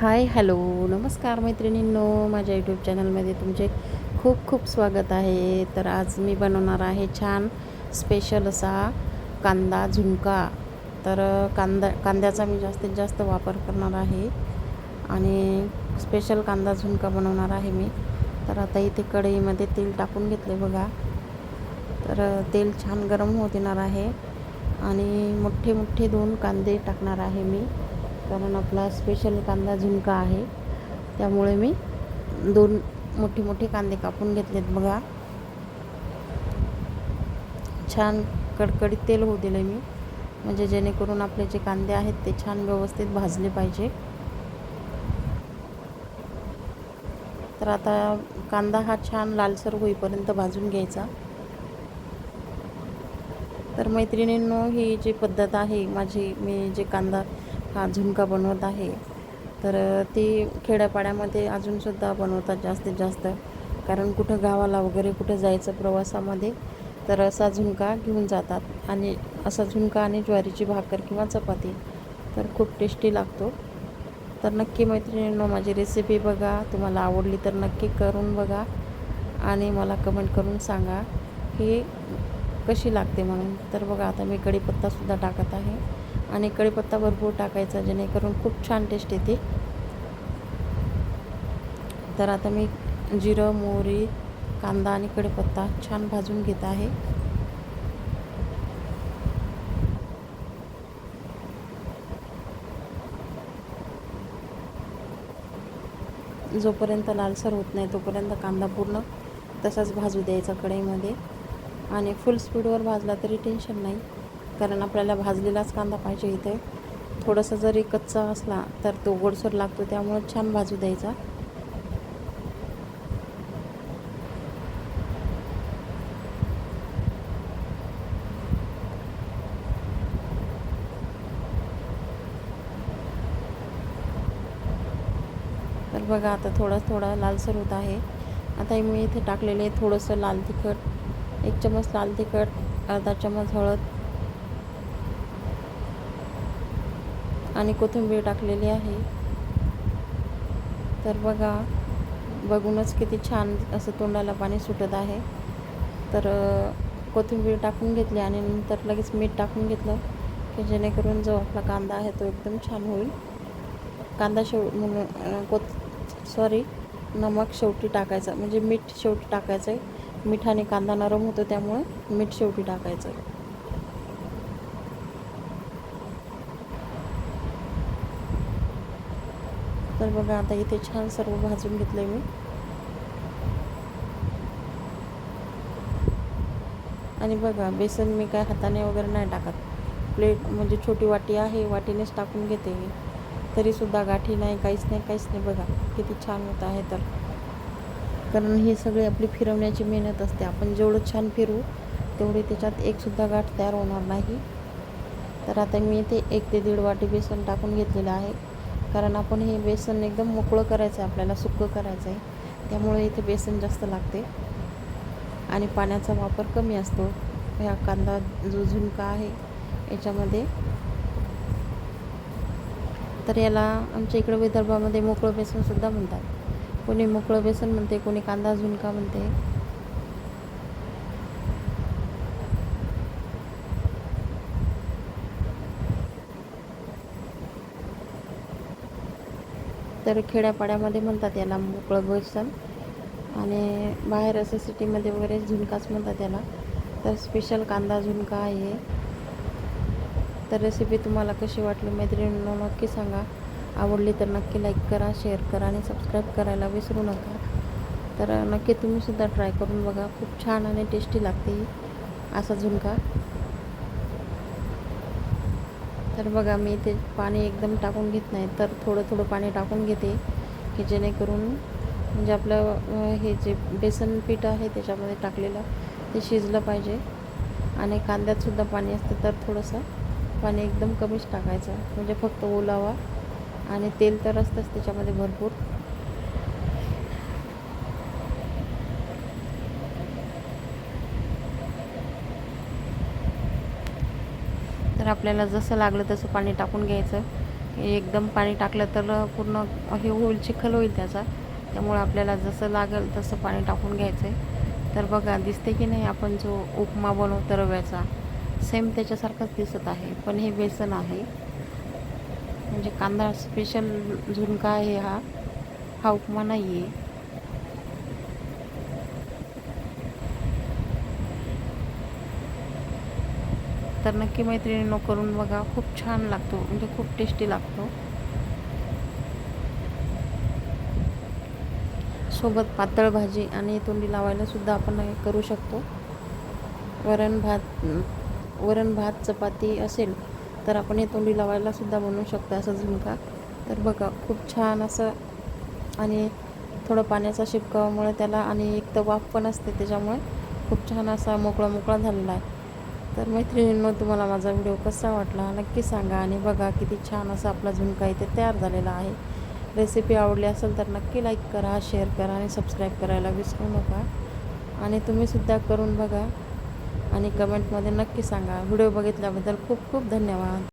Hi hello नमस्कार मैत्रिणींनो. माझ्या यूट्यूब चॅनलमध्ये तुमचे खूप खूप स्वागत आहे. तर आज मी बनवणार आहे छान स्पेशल असा कांदा झुणका. तर कांदा कांद्याचा मी जास्तीत जास्त वापर करणार आहे. आणि स्पेशल कांदा झुणका बनवणार आहे मी. तर आता इथे कढईमध्ये तेल टाकून घेतले बघा. तर तेल छान गरम होत येणार आहे. आणि मोठे मोठे दोन कांदे टाकणार आहे मी. कारण आपला स्पेशल कांदा झुणका आहे. त्यामुळे मी दोन मोठे मोठे कांदे कापून घेतलेत बघा. छान कडकडीत तेल होऊ दिलं मी. म्हणजे जेणेकरून आपले जे कांदे आहेत ते छान व्यवस्थित भाजले पाहिजे. तर आता कांदा हा छान लालसर होईपर्यंत भाजून घ्यायचा. तर मैत्रिणींनो ही जी पद्धत आहे माझी मी जे कांदा हा झुणका बनवत आहे. तर ती खेड्यापाड्यामध्ये अजूनसुद्धा बनवतात जास्तीत जास्त. कारण कुठं गावाला वगैरे कुठं जायचं प्रवासामध्ये तर असा झुणका घेऊन जातात. आणि असा झुणका आणि ज्वारीची भाकर किंवा चपाती तर खूप टेस्टी लागतो. तर नक्की मैत्रिणींनो माझी रेसिपी बघा. तुम्हाला आवडली तर नक्की करून बघा. आणि मला कमेंट करून सांगा की कशी लागते म्हणून. तर बघा आता मी कढीपत्तासुद्धा टाकत आहे. आणि कढीपत्ता भरपूर टाकायचा जेणेकरून खूप छान टेस्ट येते. तर आता मी जिरं मोहरी कांदा आणि कढीपत्ता छान भाजून घेत आहे. जोपर्यंत लालसर होत नाही तोपर्यंत कांदा पूर्ण तसाच भाजू द्यायचा कढईमध्ये. आणि फुल स्पीडवर भाजला तरी टेन्शन नाही. कारण आपल्याला भाजलेलाच कांदा पाहिजे इथे. थोडासा जरी कच्चा असला तर तो गोडसर लागतो त्यामुळे छान भाजू द्यायचा. तर बघा आता थोडा थोडा लालसर होत आहे. आता मी इथे टाकलेले थोडंसं लाल तिखट एक चमच लाल तिखट अर्धा चमच हळद आणि कोथिंबीर टाकलेली आहे. तर बघा बघूनच किती छान असं तोंडाला पाणी सुटत आहे. तर कोथिंबीर टाकून घेतली आणि नंतर लगेच मीठ टाकून घेतलं की जेणेकरून जो आपला कांदा आहे तो एकदम छान होईल. कांदा शेव म्हणून कोथ सॉरी नमक शेवटी टाकायचं. म्हणजे मीठ शेवटी टाकायचं आहे मिठाने कांदा नरम होतो त्यामुळे मीठ शेवटी टाकायचं तर बघा आता इथे छान सर्व भाजून घेतलं मी. आणि बघा बेसन मी काय हाताने वगैरे नाही टाकत. प्लेट म्हणजे छोटी वाटी आहे वाटीनेच टाकून घेते मी. तरीसुद्धा गाठी नाही काहीच नाही काहीच नाही. बघा किती छान होत आहे तर. कारण ही सगळी आपली फिरवण्याची मेहनत असते. आपण जेवढं छान फिरवू तेवढी त्याच्यात एकसुद्धा गाठ तयार होणार नाही. तर आता मी इथे एक ते दीड वाटी बेसन टाकून घेतलेलं आहे. कारण आपण हे बेसन एकदम मोकळं करायचं आहे आपल्याला सुकं करायचं आहे. त्यामुळे इथे बेसन जास्त लागते. आणि पाण्याचा वापर कमी असतो. ह्या कांदा जो झुणका आहे याच्यामध्ये. तर याला आमच्या इकडं विदर्भामध्ये मोकळं बेसनसुद्धा म्हणतात. कोणी मोकळं बेसन म्हणते कोणी कांदा झुणका म्हणते. तर खेड्यापाड्यामध्ये म्हणतात याला मोकळं बेसन आणि बाहेर असं सिटीमध्ये वगैरे झुणकाच म्हणतात याला. तर स्पेशल कांदा झुणका आहे. तर रेसिपी तुम्हाला कशी वाटली मैत्रिणींना नक्की सांगा. आवडली तर नक्की लाईक करा शेअर करा आणि सबस्क्राईब करायला विसरू नका. तर नक्की तुम्हीसुद्धा ट्राय करून बघा. खूप छान आणि टेस्टी लागते असा झुणका. तर बघा मी ते पाणी एकदम टाकून घेत नाही तर थोडं थोडं पाणी टाकून घेते की जेणेकरून म्हणजे आपलं हे जे बेसन पीठ आहे त्याच्यामध्ये टाकलेलं ते शिजलं पाहिजे. आणि कांद्यातसुद्धा पाणी असतं तर थोडंसं पाणी एकदम कमीच टाकायचं. म्हणजे फक्त ओलावा आणि तेल तर असतंच त्याच्यामध्ये भरपूर तर आपल्याला जसं लागलं तसं पाणी टाकून घ्यायचं. एकदम पाणी टाकलं तर पूर्ण हे होईल चिखल होईल त्याचा. त्यामुळे आपल्याला जसं लागेल तसं पाणी टाकून घ्यायचं आहे तर बघा दिसते की नाही आपण जो उपमा बनवतो रव्याचा सेम त्याच्यासारखंच दिसत आहे. पण हे बेसन आहे. म्हणजे कांदा स्पेशल झुणका आहे हा. हा उपमा नाही आहे तर नक्की मैत्रिणींनो करून बघा. खूप छान लागतो. म्हणजे खूप टेस्टी लागतो. सोबत पातळ भाजी आणि तोंडी लावायला सुद्धा आपण हे करू शकतो. वरण भात वरण भात चपाती असेल तर आपण हे तोंडी लावायला सुद्धा बनवू शकतो असं झुणका. तर बघा खूप छान असं आणि थोडं पाण्याचा शिपकावामुळे त्याला आणि एक तर वाफ पण असते त्याच्यामुळे खूप छान असा मोकळा मोकळा झालेला आहे. तर मैत्रिणींनो तुम्हाला माझा व्हिडिओ कसा वाटला नक्की सांगा आणि बघा किती छान असा आपला झुणका इथे तयार झालेला आहे. रेसिपी आवडली असेल तर नक्की लाईक करा शेअर करा आणि सबस्क्राईब करायला विसरू नका. आणि तुम्हीसुद्धा करून बघा आणि कमेंटमध्ये नक्की सांगा. व्हिडिओ बघितल्याबद्दल खूप खूप धन्यवाद.